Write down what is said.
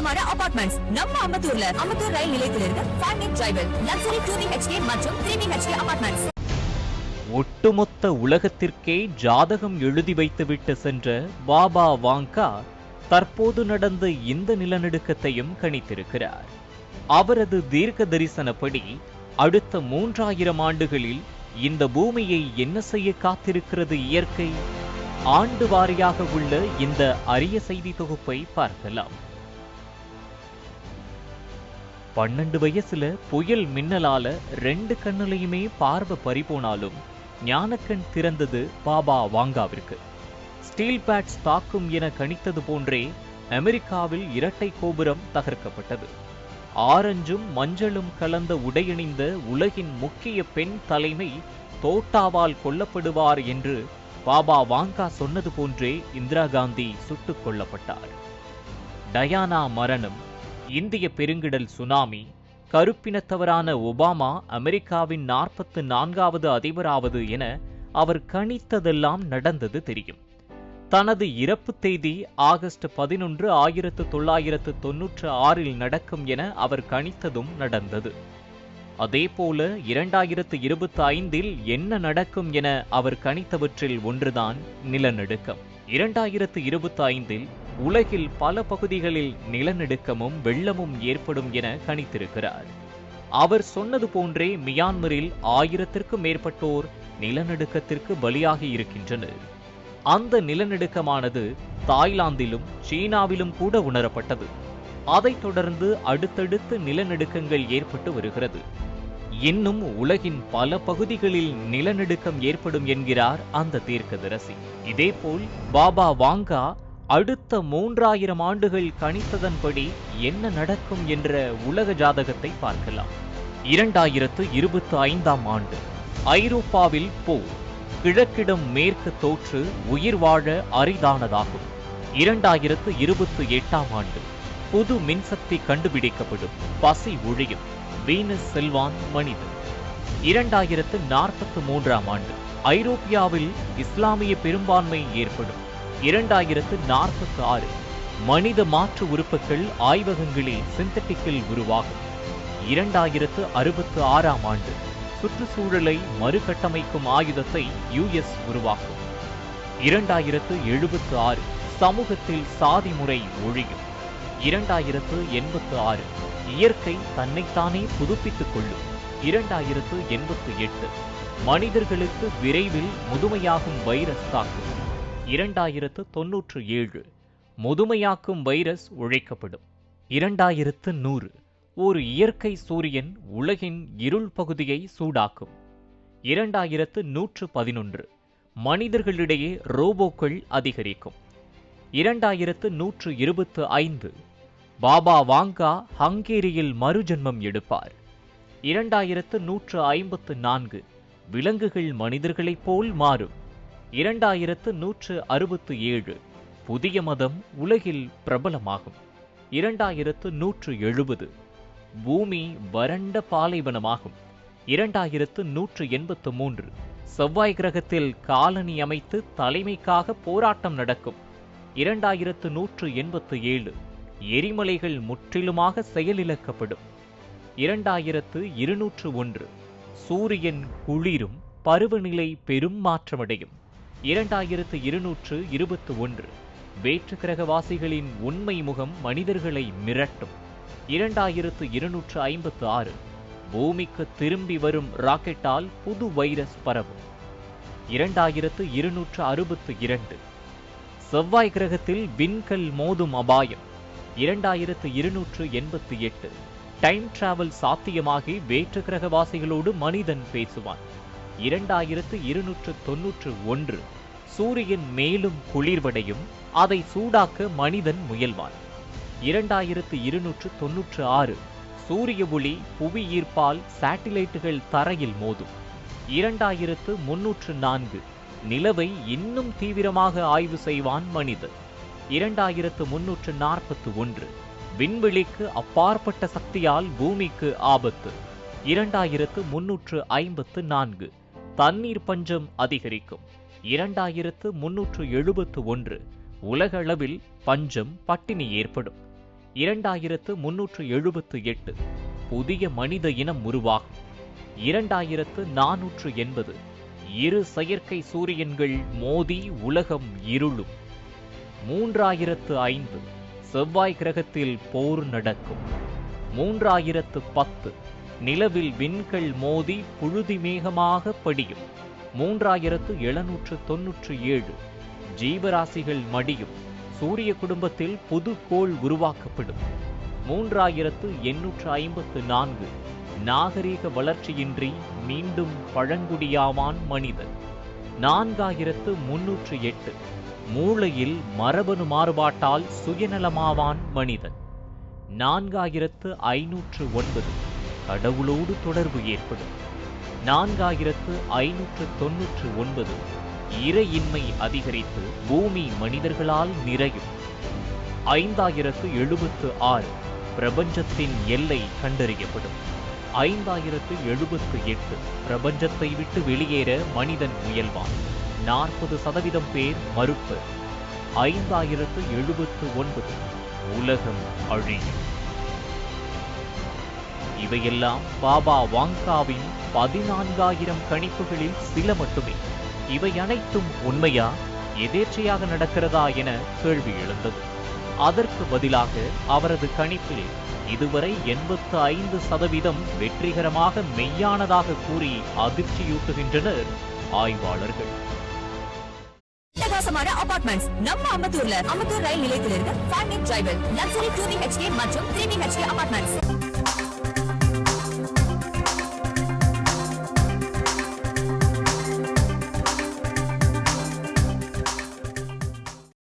அட்டகாசமான அபார்ட்மெண்ட்ஸ் நம்ம அம்பத்தூர்ல அம்பத்தூர் ரயில் நிலையத்திலிருந்து ஃபைவ் மினிட் டிரைவில் லக்ஸரி டூ பிஹெச்கே மற்றும் த்ரீ பிஹெச்கே அபார்ட்மெண்ட்ஸ் ஒட்டுமொத்த உலகத்திற்கே ஜாதகம் எழுதி வைத்துவிட்டு சென்ற பாபா வாங்கா தற்போது நடந்த இந்த நிலநடுக்கத்தையும் கணித்திருக்கிறார். அவரது தீர்க்க தரிசனப்படி அடுத்த மூன்றாயிரம் ஆண்டுகளில் இந்த பூமியை என்ன செய்ய காத்திருக்கிறது இயற்கை? ஆண்டு வாரியாக உள்ள இந்த அரிய செய்தி தொகுப்பை பார்க்கலாம். பன்னெண்டு வயசுல புயல் மின்னலால ரெண்டு கண்ணுலையுமே பார்வை பறிபோனாலும் ஞானக்கண் திறந்தது பாபா வாங்காவிற்கு. ஸ்டீல் பேட்ஸ் தாக்கும் என கணித்தது போன்றே அமெரிக்காவில் இரட்டை கோபுரம் தகர்க்கப்பட்டது. ஆரஞ்சும் மஞ்சளும் கலந்த உடையணிந்த உலகின் முக்கிய பெண் தலைமை தோட்டாவால் கொல்லப்படுவார் என்று பாபா வாங்கா சொன்னது போன்றே இந்திரா காந்தி சுட்டுக் கொல்லப்பட்டார். டயானா மரணம் இந்திய பெருங்கிடல் சுனாமி கருப்பினத்தவரான ஒபாமா அமெரிக்காவின் நாற்பத்து நான்காவது அதிபராவது என அவர் கணித்ததெல்லாம் நடந்தது தெரியும். தனது இறப்பு தேதி ஆகஸ்ட் பதினொன்று ஆயிரத்து தொள்ளாயிரத்து தொன்னூற்று ஆறில் நடக்கும் என அவர் கணித்ததும் நடந்தது. அதேபோல இரண்டாயிரத்து இருபத்தி ஐந்தில் என்ன நடக்கும் என அவர் கணித்தவற்றில் ஒன்றுதான் நிலநடுக்கம். இரண்டாயிரத்து இருபத்தி ஐந்தில் உலகில் பல பகுதிகளில் நிலநடுக்கமும் வெள்ளமும் ஏற்படும் என கணித்திருக்கிறார். அவர் சொன்னது போன்றே மியான்மரில் ஆயிரத்திற்கும் மேற்பட்டோர் நிலநடுக்கத்திற்கு பலியாகி இருக்கின்றனர். அந்த நிலநடுக்கமானது தாய்லாந்திலும் சீனாவிலும் கூட உணரப்பட்டது. அதைத் தொடர்ந்து அடுத்தடுத்து நிலநடுக்கங்கள் ஏற்பட்டு வருகிறது. இன்னும் உலகின் பல பகுதிகளில் நிலநடுக்கம் ஏற்படும் என்கிறார் அந்த தீர்க்கதரசி. இதேபோல் பாபா வாங்கா அடுத்த மூன்றாயிரம் ஆண்டுகள் கணித்ததன்படி என்ன நடக்கும் என்ற உலக ஜாதகத்தை பார்க்கலாம். இரண்டாயிரத்து இருபத்தி ஐந்தாம் ஆண்டு. ஐரோப்பாவில் போர் கிழக்கிடம் மேற்கு தோற்று உயிர் வாழ அரிதானதாகும். இரண்டாயிரத்து இருபத்தி எட்டாம் ஆண்டு. புது மின்சக்தி கண்டுபிடிக்கப்படும். பசி ஒழியும். வீனஸ் செல்வான் மனிதன். இரண்டாயிரத்து நாற்பத்து மூன்றாம் ஆண்டு. ஐரோப்பியாவில் இஸ்லாமிய பெரும்பான்மை ஏற்படும். இரண்டாயிரத்து நாற்பத்தி ஆறு மனித மாற்று உறுப்புகள் ஆய்வகங்களில் சிந்தட்டிக்கில் உருவாகும். இரண்டாயிரத்து அறுபத்து ஆறாம் ஆண்டு சுற்றுச்சூழலை மறுகட்டமைக்கும் ஆயுதத்தை யுஎஸ் உருவாக்கும். இரண்டாயிரத்து எழுபத்து ஆறு சமூகத்தில் சாதி முறை ஒழியும். இரண்டாயிரத்து எண்பத்து ஆறு இயற்கை தன்னைத்தானே புதுப்பித்துக் கொள்ளும். இரண்டாயிரத்து எண்பத்து எட்டு மனிதர்களுக்கு விரைவில் முதுமையாகும் வைரஸ் தாக்கும் இரண்டாயிரத்து தொன்னூற்று ஏழு முதுமையாக்கும் வைரஸ் ஒழிக்கப்படும் இரண்டாயிரத்து நூறு ஒரு இயற்கை சூரியன் உலகின் இருள் பகுதியை சூடாக்கும். இரண்டாயிரத்து நூற்று பதினொன்று மனிதர்களிடையே ரோபோக்கள் அதிகரிக்கும். இரண்டாயிரத்து நூற்று இருபத்து ஐந்து பாபா வாங்கா ஹங்கேரியில் மறுஜன்மம் எடுப்பார். இரண்டாயிரத்து நூற்று ஐம்பத்து நான்கு விலங்குகள் மனிதர்களைப் போல் மாறும். இரண்டாயிரத்து நூற்று அறுபத்து ஏழு. புதிய மதம் உலகில் பிரபலமாகும். இரண்டாயிரத்து நூற்று எழுபது. பூமி வறண்ட பாலைவனமாகும். இரண்டாயிரத்து நூற்று எண்பத்து மூன்று. செவ்வாய் கிரகத்தில் காலனி அமைத்து தலைமைக்காக போராட்டம் நடக்கும். இரண்டாயிரத்து நூற்று எண்பத்து ஏழு. எரிமலைகள் முற்றிலுமாக செயலிழக்கப்படும். இரண்டாயிரத்து இருநூற்று ஒன்று. சூரியன் குளிரும் பருவநிலை பெரும் மாற்றமடையும். இரண்டாயிரத்து இருநூற்று இருபத்து ஒன்று வேற்று கிரகவாசிகளின் உண்மை முகம் மனிதர்களை மிரட்டும். இரண்டாயிரத்து இருநூற்று ஐம்பத்து ஆறு பூமிக்கு திரும்பி வரும் ராக்கெட்டால் புது வைரஸ் பரவும். இரண்டாயிரத்து இருநூற்று அறுபத்து இரண்டு. செவ்வாய் கிரகத்தில் விண்கல் மோதும் அபாயம். இரண்டாயிரத்து இருநூற்று எண்பத்தி எட்டு. டைம் டிராவல் சாத்தியமாகி வேற்று கிரகவாசிகளோடு மனிதன் பேசுவான். இரண்டாயிரத்து இருநூற்று தொன்னூற்று ஒன்று. சூரியன் மேலும் குளிர்வடையும் அதை சூடாக்க மனிதன் முயல்வான். இரண்டாயிரத்து இருநூற்று தொன்னூற்று ஆறு சூரிய ஒளி புவி ஈர்ப்பால் சேட்டிலைட்டுகள் தரையில் மோதும். இரண்டாயிரத்து முன்னூற்று நான்கு நிலவை இன்னும் தீவிரமாக ஆய்வு செய்வான் மனிதன். இரண்டாயிரத்து முன்னூற்று நாற்பத்து ஒன்று விண்வெளிக்கு அப்பாற்பட்ட சக்தியால் பூமிக்கு ஆபத்து. இரண்டாயிரத்து முன்னூற்று ஐம்பத்து நான்கு தண்ணீர் பஞ்சம் அதிகரிக்கும். இரண்டாயிரத்து முன்னூற்று எழுபத்து ஒன்று. உலகளவில் பஞ்சம் பட்டினி ஏற்படும். இரண்டாயிரத்து முன்னூற்று எழுபத்து எட்டு. புதிய மனித இனம் உருவாகும். இரண்டாயிரத்து நானூற்று எண்பது. இரு செயற்கை சூரியன்கள் மோதி உலகம் இருளும். மூன்றாயிரத்து ஐந்து. செவ்வாய் கிரகத்தில் போர் நடக்கும். மூன்றாயிரத்து பத்து. நிலவில் விண்கள் மோதி புழுதி மேகமாக படியும். மூன்றாயிரத்து எழுநூற்று தொன்னூற்று ஏழு. ஜீவராசிகள் மடியும். சூரிய குடும்பத்தில் புது கோள் உருவாக்கப்படும். மூன்றாயிரத்து எண்ணூற்று ஐம்பத்து நான்கு. நாகரீக வளர்ச்சியின்றி மீண்டும் பழங்குடியாவான் மனிதன். நான்காயிரத்து முன்னூற்று எட்டு. மூளையில் மரபணு மாறுபாட்டால் சுயநலமாவான் மனிதன். நான்காயிரத்து ஐநூற்று ஒன்பது. கடவுளோடு தொடர்பு ஏற்படும். நான்காயிரத்து ஐநூற்று தொன்னூற்று ஒன்பது. இறையின்மை அதிகரித்து பூமி மனிதர்களால் நிறையும். ஐந்தாயிரத்து எழுபத்து ஆறு. பிரபஞ்சத்தின் எல்லை கண்டறியப்படும். ஐந்தாயிரத்து எழுபத்து எட்டு. பிரபஞ்சத்தை விட்டு வெளியேற மனிதன் முயல்வான். நாற்பது சதவீதம் பேர் மறுப்பு. ஐந்தாயிரத்து எழுபத்து ஒன்பது. உலகம் அழியும். இவையெல்லாம் பாபா வாங்காவின் பதினான்காயிரம் கணிப்புகளில் சில மட்டுமே. இவை அனைத்தும் உண்மையா? எதேச்சையாக நடக்கிறதா என கேள்வி எழுந்தது. அதற்கு பதிலாக அவரது கணிப்பில் இதுவரை எண்பத்து ஐந்து சதவீதம் வெற்றிகரமாக மெய்யானதாக கூறி அதிர்ச்சியூட்டுகின்றனர் ஆய்வாளர்கள். பிரகாசமான அபார்ட்மெண்ட்ஸ் நம்ம அம்பத்தூர்ல. அம்பத்தூர் ரயில் நிலையத்திலிருந்து ஃபேமிலி டிரைவல் லக்ஸரி டூ ஹெச்கே மற்றும் த்ரீ ஹெச்கே அபார்ட்மெண்ட்ஸ்